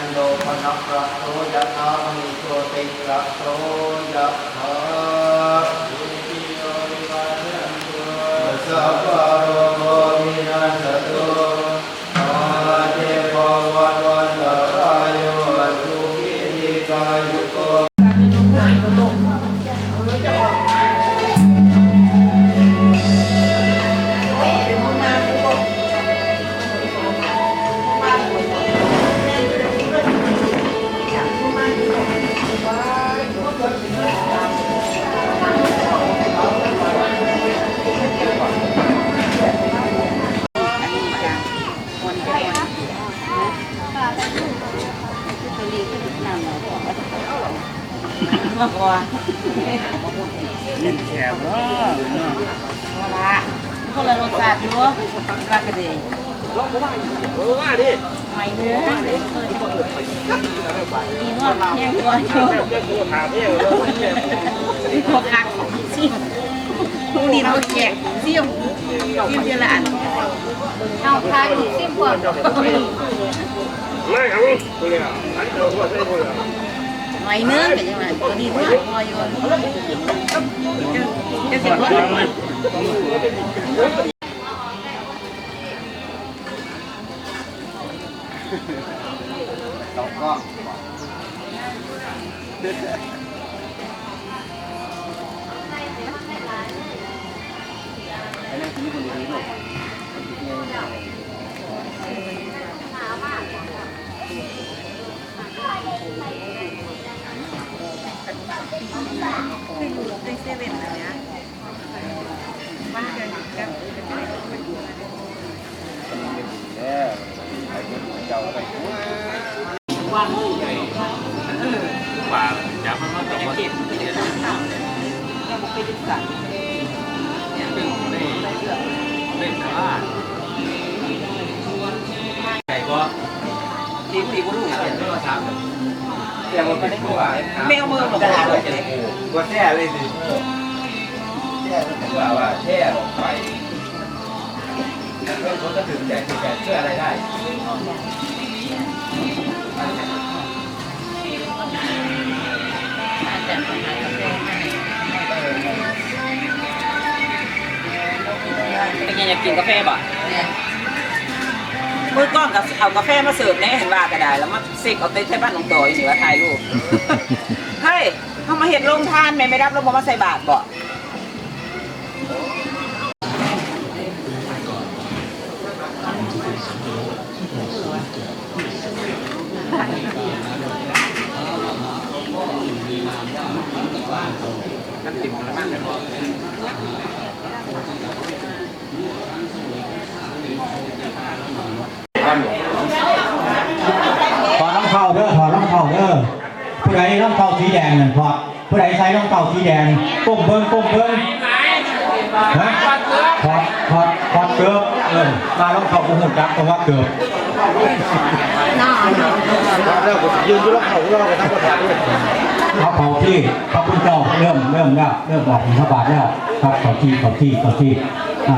นโดปนักระโสยะธามิโชติระโสยะธาสัพพะโรโควินัสตุ คนละรสชาติอยู่รากกระเดยเออว่าดิไม่เนื้อมีนวดแห้งตัวอยู่เจ้าตัวถามเนี่ยเลยมีพวกคักซิมผู้ดีเราแจกซิมซิมเจริญเอาทายซิมก่อนไม่ครับคุณเนี่ยอันเดียวว่าใช่คุณเนี่ย ไม่เนื้อเป็นยังไงตัวนี้นวดพออยู่จะ เสร็จแล้วเราก็ในเซเว่นอะไรเนี้ยว่ากันกันป่าจับมันมาแต่ว่าเก็บเดี๋ยวยังไม่ได้สั่งเล่นแต่ว่าใหญ่ก็ทีทีก็รู้เห็นด้วยซ้ำแต่ว่าไม่ได้กลัวแมวมือหรอกกระดาเลย กลัวแช่เลยสิแช่ก็ว่าว่าแช่ออกไปแล้วเขาก็ถึงแจกแจกเพื่ออะไรได้เป็นยังอยากกินกาแฟบ่มือก้อนกับเอากาแฟมาเสิร์ฟแน่เห็นว่าก็ได้ แล้วมาเสกเอาเต้ใช้บ้านน้องต่อยนี่ว่าถ่ายรูป เฮ้ยเขามาเห็นโรงทานแม่ไม่รับแล้วบ่มาใส่บาตรบ่ น้ำจิ้มมันมากเลย ถอดรองเท้าเด้อถอดรองเท้าเด้อผู้ใดรองเท้าสีแดงนั่นถอดผู้ใดใส่รองเท้าสีแดงก้มเบิ้งก้มเบิ้งฮะถอดถอดถอดเกือบเออมารองเท้ากูหุ่นจักตรงว่าเกือบแล้วยืนอยู่แล้วเขาเราไปทำกระถางด้วยเขาเขาที่พระพุทธเจ้าเริ่มเริ่มแล้วเริ่มบอกพระบาทแล้วครับเขาที่เขาที่เขาที่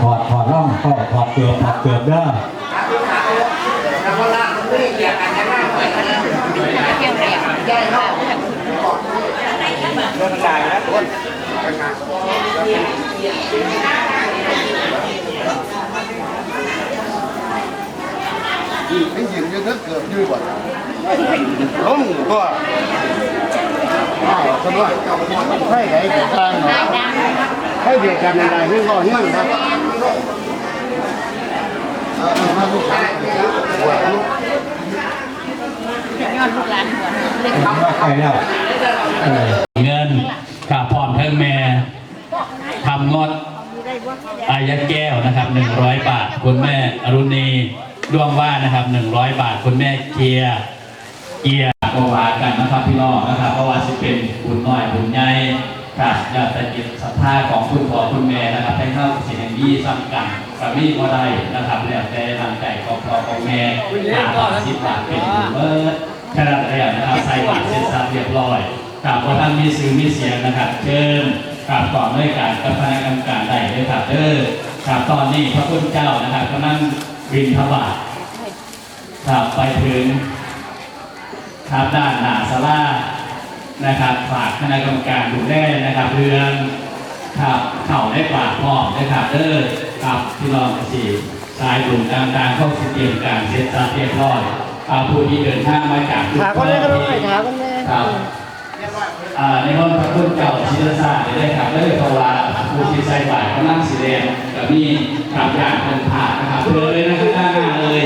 ถอดถอดร่องเท้าถอดเกือบถอดเกือบเด้อโดนด่าแล้วทุกคนให้ยิงยังเกิดยืดกว่าล้มก็ อ้าวสมมติให้ไหนกับกลางหน่อยให้เดียกกันในๆให้ก็เฮี้ยนครับเอาเอามาลูกหลานหัวลูก ยอดลูกหลานหัวไปแล้วเออเงินกับพร้อมทั้งแม่ทำงดอายะแก้วนะครับ100บาท คุณแม่อรุณีดวงว่านะครับ100บาท คุณแม่เกียร์เกียร์ก็ว่ากันนะครับพี่น้องนะครับเพราะว่าสิเป็นบุญน้อยบุญใหญ่ครับอยากจะจิศรัทธาของคุณพ่อคุณแม่นะครับให้เข้าสิ่งนี้สำคัญกับมีก็ได้นะครับแล้วแต่ร่างใจของพ่อของแม่หาบาทสิบบาทเป็นเบิด ขนาดแล้วนะครับใส่บาทเสร็จสับเรียบร้อยครับว่าท่านมีสื่อมีเสียงนะครับ เชิญครับต่อด้วยการกับคณะกรรมการใดด้วยครับเด้อครับตอนนี้พระคุณเจ้านะครับกำลังบินทบาทครับไปถึงครับด้านหน้าศาลานะครับฝากคณะกรรมการดูแลนะครับเรื่องครับเข่าได้ปากพร้อมนะครับเด้อครับที่รองสีสายดุ่มต่างๆเข้าสิเตรียมการเสร็จสับเรียบร้อย ผู้ที่เดินทางมาจากทุกถามคนแรกก็ได้ถามคนแรกครับอ่าในห้องพระคุณเก่าชิรศาสตร์ได้ครับได้เพราะว่าผู้ที่ใส่บาตรกำลังสีแดงกับมีขับยานเป็นผ่าดนะครับเพื่อเลยนะครับด้านหน้าเลย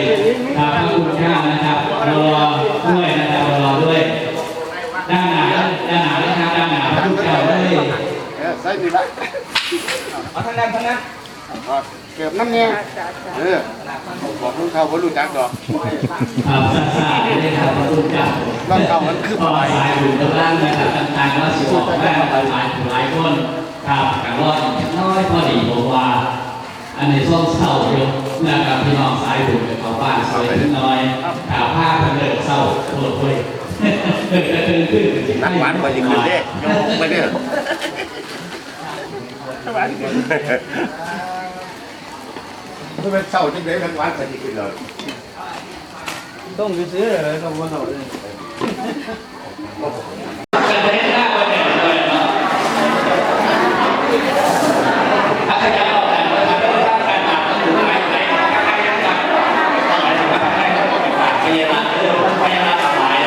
ครับพระคุณเจ้านะครับรอด้วยนะครับรอด้วยด้านหน้าด้านหน้าเลยครับด้านหน้าพระคุณเจ้าเลยเออใส่ดีละเอาทางนั้นทางนั้น เก็บน้ำเนี่ยเออบอกลุงเขาว่ารู้จักดอกร่างเก่ามันคือพอสายอยู่ตรงล่างนะครับต่างๆว่าสิออกแม่หลายหลายหลายคนครับกันรอดน้อยพอดีผมว่า อันในช่วงเศร้าอยู่นะครับพี่น้องสายบุญกับเขาบ้านสวยนิดน้อยถาวผ้าเพิ่นเลิกเศร้าโทษเว้ยนักหวานกว่าอย่างอื่นเด้ยกไปเด้อเมื่อเช้าจังเลยนักหวานกว่าอย่างอื่นเลยต้องไปซื้อเลยต้องมาเอาเลยจะเห็นหน้าวันเด็กเลยเนาะถ้าขยันออกแต่นะครับเรื่องการหนักต้องอยู่ไหนไหนใครยังจับหมายถึงว่าใครต้องไปฝากพยาบาลเรื่องพยาบาลสาย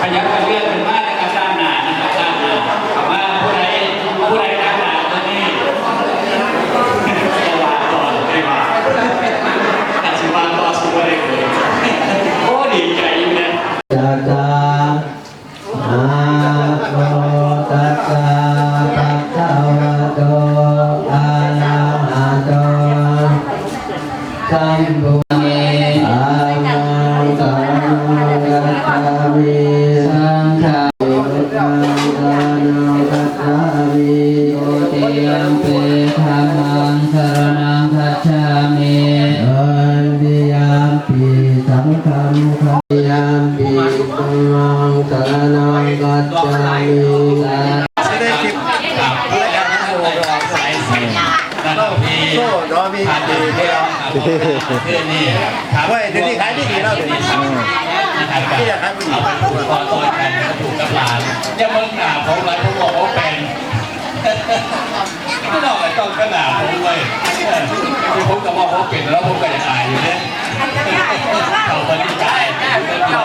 ขยันกันเรื่องเป็นมากนะครับด้าน ไม่ได้คลิปครับรายการนั้นโอ้เราสายสินะครับพี่โซ่ดอมีผ่านดีดีเดีเดียยววคือนี่ายดีดีแล้วเดี๋ยวนี้นะครับที่อยากขายผู้หญิงเอาไปถูกคอตันถูกกับหลานอย่าเบิ่งหนาผมเลยผมบอกว่าเป็นไม่ต้องต้องกระหน่าผมเลยคือผมก็บอกว่าเป็นแล้วผมก็จะตายอยู่เนี่ยเขาบริการเรื่องเรา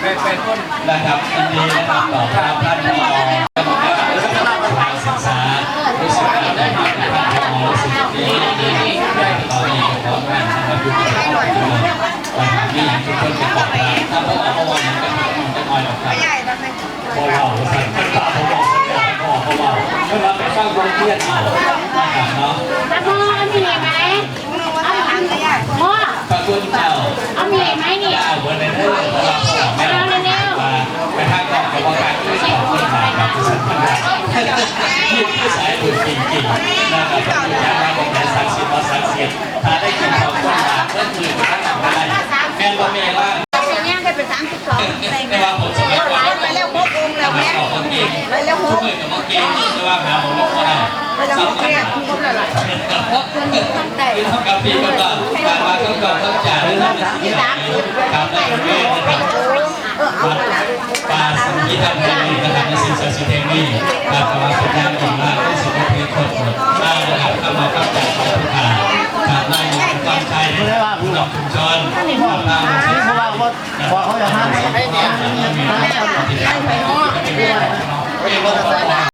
เป็นเป็นคนนะครับยินดีนะครับต่อพระท่านผอกรรมการศึกษารู้สึกว่าด้มาเป็นท่านผอรู้สึกดีดีได้ต่อดีกับพร้อมกันนะครับอยู่ที่จังหวัดเลยนะครับนี่ทุกคนเป็นบอได้ถ้าพวกเราเมื่อวานมันก็มันก็น้อยหรอกครับ พอเราสั่งตาพอเราสั่งพอพอเราเมื่อเราไปสร้างความเครียดเอานะครับเนาะตาพ่อเอามีไหมพ่อพระคุณเจ้าเอามีไหมนี่จะเอาเบอร์ในเรื่องของเราแม่มาไปทางกองกรรมการที่สองคนถ่ายครับที่สัมพันธ์ที่ที่สายบุญจริงๆนะครับพระคุณเจ้าว่าบอกแต่ศักดิ์สิทธิ์ว่าศักดิ์สิทธิ์ถ้าได้กิน ปีก็ต้องการมาต้องการต้องจ่ายเรื่องนี้ครับได้เรื่องนะครับปาสังกีตแห่งนี้นะครับในสิ่งศักดิ์สิทธิ์แห่งนี้ครับว่าเป็นอย่างดีมากที่สุดในประเทศคนได้นะครับเข้ามากับจากพระพุทธาครับนายกความใจผู้นำชุมชนความน่ารักเพราะว่าพอเขาจะห้ามให้เนี่ยไ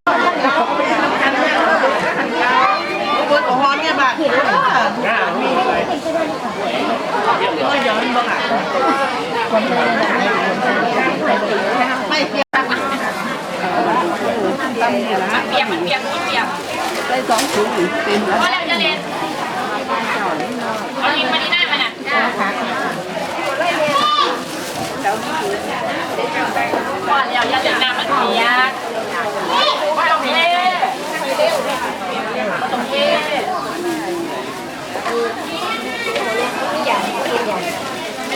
ม่แล้วมาเดี๋ยวเอาอะไรเดี๋ยวเดี๋ยวฟังงูเดี๋ยวปลาบ่ปล่อยเปียกมันเปียกมันเปียกได้สองถุงเต็มแล้วพอแล้วจะเรียนเอาลิ้นมาที่หน้ามันอะก่อนแล้วอย่าเล่นน้ำมันเปียกไม่ต้องเทไม่ต้องเท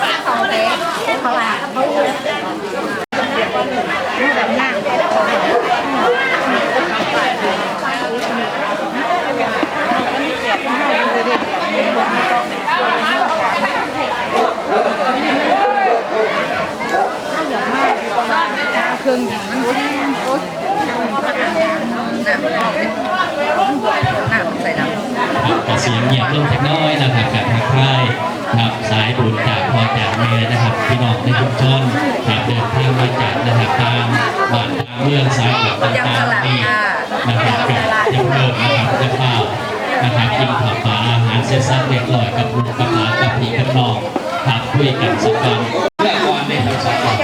ไม่ต้องเทเครื่องอย่างนั้นโอ้ยโอ้ยน้ำน้ำใส่น้ำ กระเสียงเงียบลงเล็กน้อยนะครับกับทักทายครับสายบุญจากพ่อจากแม่นะครับ พี่น้องในชุมชนครับเดินทางมาจากนะครับตามบ้านตามเมืองสายบุญต่างๆนี่นะครับกับยังเริ่มนะครับจะเข้านะครับกินข้าวปลาอาหารเสร็จสับเรียบร้อยกับลูกกับหลานกับพี่กับน้องครับคุยกันสักก่อนเรื่องก่อนเลยครับสักก่อน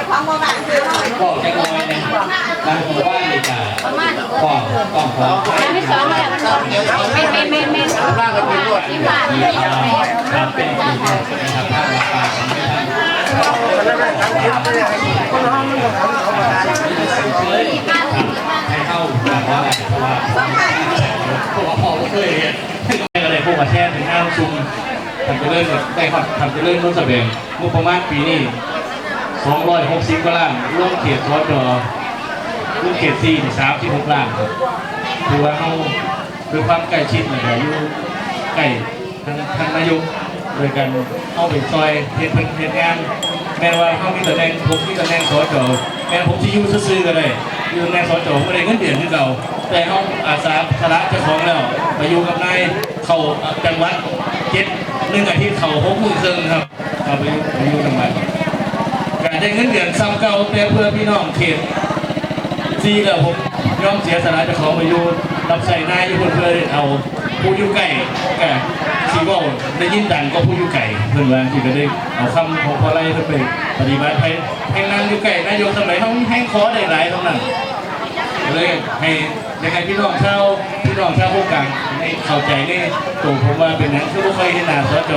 ก็จะน้อยนะครับบางคนว่านเลยจะก็ต้องขอไม่สองแบบ ที่ผ่านที่ไม่เรายอมครับเป็นผู้าของให้เข้าแบบว่าเพราะว่าพราะว่าพ่อเคยเห็นก็เลยพวกมาแช่ถึงห้าชุมทำจะเลื่อนได้ครับทำจะเลื่อรุ่นแสดงงบประมาณปีนี้260กว่าล้านร่วมเขตสจร่วมเขต4นี่36ล้านครับถือว่าเขาคือความใกล้ชิดนะครับอยู่ ใกล้ทางทางนายกโดยการเข้าไปซอยเฮ็ดเพิ่นเฮ็ดงานแม้ว่าเขามีตำแหน่งผมมีตำแหน่งสจแม้ผมที่ยู่ซื่อๆก็ได้อยู่ตำแหน่งสจไม่ได้เงินเดือนที่เราแต่เขาอาสาสละเจ้าของแล้วไปอยู่กับนายเขาจังหวัดเจ็ดหนึ่งอาทิตย์เขาหกหมื่นครึ่งครับเอาไปอยู่ไปอยู่จังหวัดการได้เงินเดือนซ้ำเก่าแต่เพื่อพี่น้องเขตซีแล้วผมยอมเสียสละเจ้าของไปอยู่รับใส่นายอยู่เพื่อเอา ผู้อยู่ไก่แก่ชีว่าได้ยินดังก็ผู้อยู่ไก่เพื่อนว่าที่ก็ได้เอาคำของพอไล่เพื่อนไปปฏิบัติให้ให้นั่งอยู่ไก่นายกสมัยต้องให้คอได้หลายตรงนั้นเลยให้ยังไงพี่น้องเช่าพี่น้องเช่าวพวกกลางให้เข้าใจในตัวผมว่าเป็นนั้นคือบ่เคยเห็นหน้าสจ